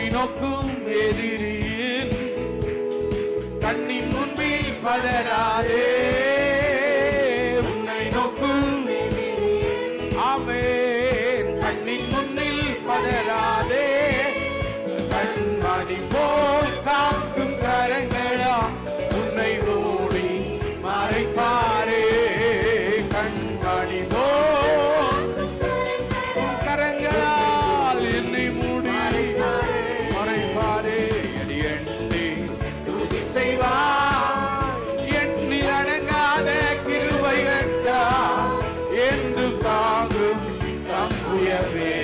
உன்னை நோக்கும் எதிரியில் கண்ணின் முன்பில் பதறாதே. உன்னை நோக்கும் எதிரியில். கண்ணின் Yeah.